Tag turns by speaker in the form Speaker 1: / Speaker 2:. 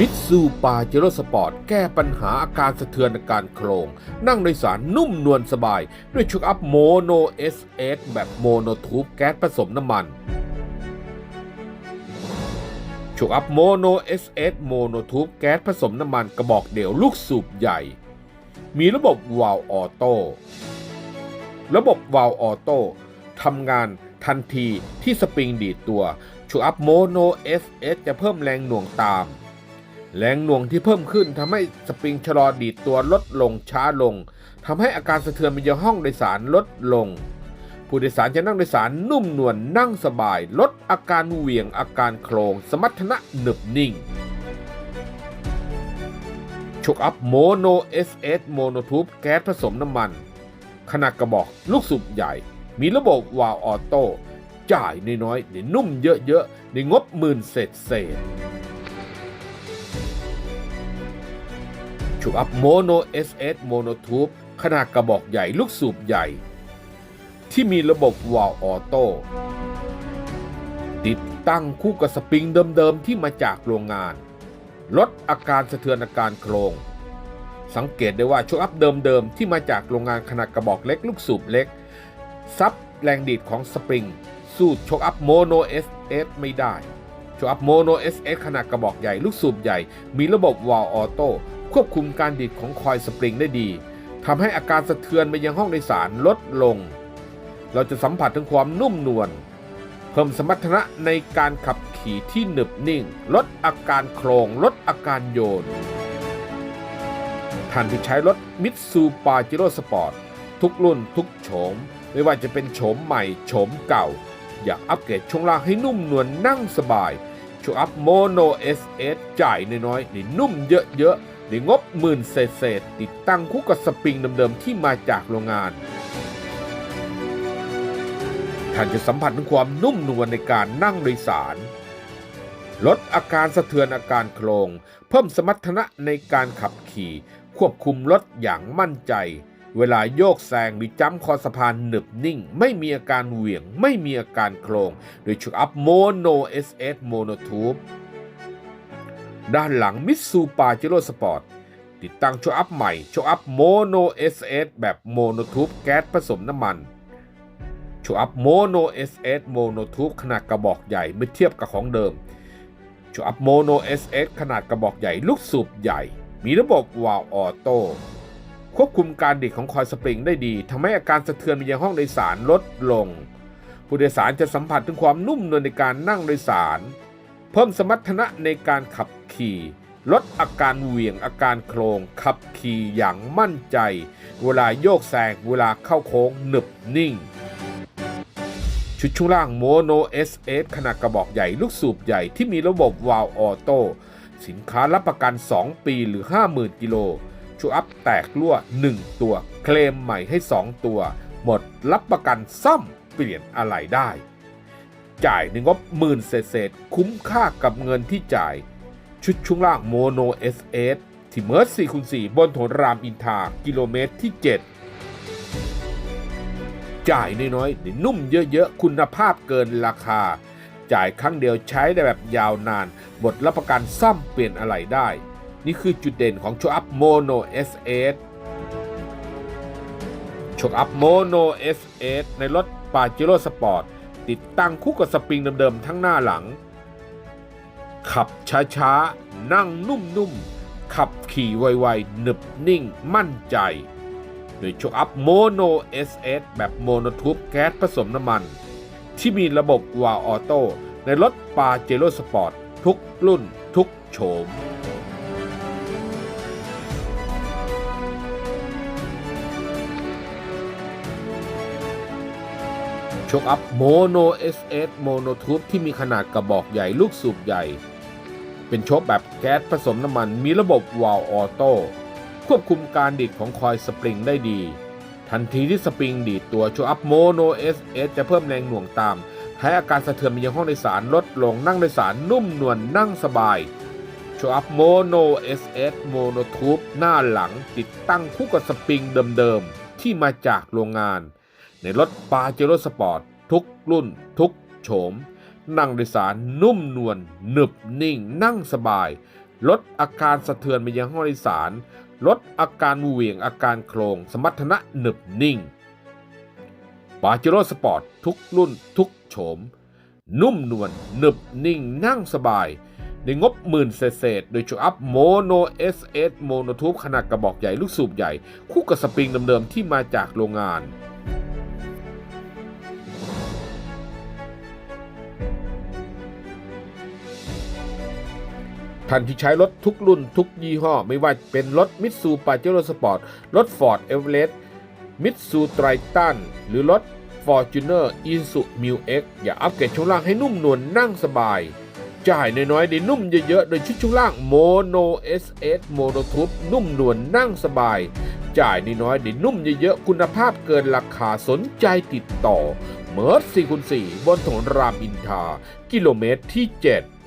Speaker 1: มิตซูปาเจโรสปอร์ต แก้ปัญหาอาการสะเทือนอาการโครง นั่งโดยสารนุ่มนวลสบาย ด้วยชุกอัพโมโนเอสเอสแบบโมโนทูบแก๊สผสมน้ำมันชุกอัพโมโนเอสเอสโมโนทูบแก๊สผสมน้ำมันกระบอกเดี่ยวลูกสูบใหญ่ มีระบบวาล์วออโต้ระบบวาล์วออโต้ทำงานทันทีที่สปริงดีดตัวชูอัพโมโนเอสเอสจะเพิ่มแรงหน่วงตาม แรงหน่วงที่เพิ่มขึ้นทำให้สปริงชะลอดีดตัวลดลงช้าลงทำให้อาการสะเทือนไปยังห้องโดยสารลดลง ผู้โดยสารจะนั่งโดยสารนุ่มนวลนั่งสบาย ลดอาการเหวี่ยงอาการโครงสมรรถนะหนึบนิ่งชกอัพโมโนเอสเอสโมโนทูบแก๊สผสมน้ำมัน ขนาดกระบอกลูกสูบใหญ่ มีระบบวาล์วออโต้จ่ายน้อยๆในนุ่มเยอะๆในงบหมื่นเศษเศษ ชุกอัพโมโนเอสเอสโมโนทูบขนาดกระบอกใหญ่ลูกสูบใหญ่ ที่มีระบบวาล์วออโต้ติดตั้งคู่กับสปริงเดิมๆที่มาจากโรงงาน ลดอาการสะเทือนอาการโครง สังเกตได้ว่าโชคอัพเดิมๆที่มาจากโรงงานขนาดกระบอกเล็กลูกสูบเล็ก ซับแรงดีดของสปริงสู้ชคอัพโมโนเอสเอสไม่ได้ชคอัพโมโนเอสเอสขนาดกระบอกใหญ่ลูกสูบใหญ่ มีระบบวาล์วออโต้ ควบคุมการดีดของคอยสปริงได้ดีทำให้อาการสะเทือนไปยังห้องโดยสารลดลง เราจะสัมผัสถึงความนุ่มนวล เพิ่มสมรรถนะในการขับขี่ที่หนึบนิ่ง ลดอาการโครงลดอาการโยน ท่านที่ใช้รถมิตซูปาจิโร่สปอร์ตทุกรุ่นทุกโฉม ไม่ว่าจะเป็นโฉมใหม่โฉมเก่า อยากอัปเกรดช่วงล่างให้นุ่มนวลนั่งสบาย ช่วงอัพโมโนเอสเอสจ่ายน้อยๆในนุ่มเยอะๆ ในงบหมื่นเศษๆติดตั้งคู่กับสปริงเดิมๆที่มาจากโรงงาน ท่านจะสัมผัสถึงความนุ่มนวลในการนั่งโดยสาร ลดอาการสะเทือนอาการโครง เพิ่มสมรรถนะในการขับขี่ ควบคุมรถอย่างมั่นใจ เวลาโยกแซงหรือจ้ำคอสะพานหนึบนิ่ง ไม่มีอาการเหวี่ยง ไม่มีอาการโครงโดยชุกอัพโมโนเอสเอสโมโนทูบ ด้านหลังมิตซูปาเจโร่สปอร์ตติดตั้งโชว์อัพใหม่โชว์อัพโมโนเอสเอสแบบโมโนทูบแก๊สผสมน้ำมันโชว์อัพโมโนเอสเอสโมโนทูบขนาดกระบอกใหญ่เมื่อเทียบกับของเดิมโชว์อัพโมโนเอสเอสขนาดกระบอกใหญ่ลูกสูบใหญ่ มีระบบวาล์วออโต้ควบคุมการดีดของคอยสปริงได้ดีทำให้อาการสะเทือนไปยังห้องโดยสารลดลง ผู้โดยสารจะสัมผัสถึงความนุ่มนวลในการนั่งโดยสาร เพิ่มสมรรถนะในการขับขี่ ลดอาการเหวี่ยงอาการโครง ขับขี่อย่างมั่นใจ เวลาโยกแซงเวลาเข้าโค้งหนึบนิ่ง ชุดช่วงล่างโมโน SS ขนาดกระบอกใหญ่ลูกสูบใหญ่ที่มีระบบวาล์วออโต้สินค้ารับประกัน 2 ปีหรือ 50,000 กิโลชูอัพแตกรั่ว 1 ตัว เคลมใหม่ให้ 2 ตัว หมดรับประกันซ่อมเปลี่ยนอะไรได้ จ่ายในงบหมื่นเศษๆคุ้มค่ากับเงินที่จ่าย ชุดช่วงล่างโมโน SS ที่เมิร์ส4คูณ4บนถนนรามอินทากิโลเมตรที่ 7 จ่ายน้อยๆเดี๋ยวนุ่มเยอะๆ คุณภาพเกินราคา จ่ายครั้งเดียวใช้ได้แบบยาวนาน หมดรับประกันซ่อมเปลี่ยนอะไรได้ นี่คือจุดเด่นของโชอัพโมโน SS โชอัพโมโน SS ในรถปาเจโร่สปอร์ต ติดตั้งคู่กับสปริงเดิมๆทั้งหน้าหลัง ขับช้าๆ นั่งนุ่มๆ ขับขี่ไวๆหนึบนิ่งมั่นใจ โดยโชคอัพโมโน SS แบบโมโนทูบแก๊สผสมน้ำมัน ที่มีระบบวาออโต้ในรถปาเจโร่สปอร์ตทุกรุ่นทุกโฉม ชคอัพโมโน SS โมโนทูบที่มีขนาดกระบอกใหญ่ลูกสูบใหญ่ เป็นโชคแบบแก๊สผสมน้ำมันมีระบบวาล์วออโต้ควบคุมการดีดของคอยสปริงได้ดี ทันทีที่สปริงดีดตัวโชคอัพโมโน SS จะเพิ่มแรงหน่วงตามให้อาการสะเทือนไปยังห้องโดยสารลดลงนั่งโดยสารนุ่มนวลนั่งสบายโชว์อัพโมโน SS โมโนทูบหน้าหลังติดตั้งคู่กับสปริงเดิมๆ ที่มาจากโรงงาน ในรถปาเจโร่สปอร์ต ทุกรุ่น ทุกโฉม นั่งโดยสารนุ่มนวลหนึบนิ่ง นั่งสบาย ลดอาการสะเทือนไปยังห้องโดยสาร ลดอาการเหวี่ยงอาการโครง สมรรถนะหนึบนิ่งปาเจโร่สปอร์ต ทุกรุ่น ทุกโฉม นุ่มนวลหนึบนิ่ง นั่งสบายในงบหมื่นเศษ โดยชว์อัพโมโนเอสเอสโมโนทูบขนาดกระบอกใหญ่ลูกสูบใหญ่ คู่กับสปริงเดิมๆที่มาจากโรงงาน ท่านที่ใช้รถทุกรุ่นทุกยี่ห้อ ไม่ว่าเป็นรถมิตซูปาเจโรสปอร์ตรถฟอร์ดเอเวอเรสต์มิตซูไตรตันหรือรถ Fortuner i s u m u X อย่าอัปเกรดช่วงล่างให้นุ่มนวลนั่งสบาย จ่ายน้อยๆได้นุ่มเยอะๆ โดยชุดช่วงล่าง Mono SS Mono Tube นุ่มนวลนั่งสบาย จ่ายน้อยๆได้นุ่มเยอะๆ คุณภาพเกินราคาสนใจติดต่อ เมิร์ด4คูณ4บนถนนรามอินทา กิโลเมตรที่ 7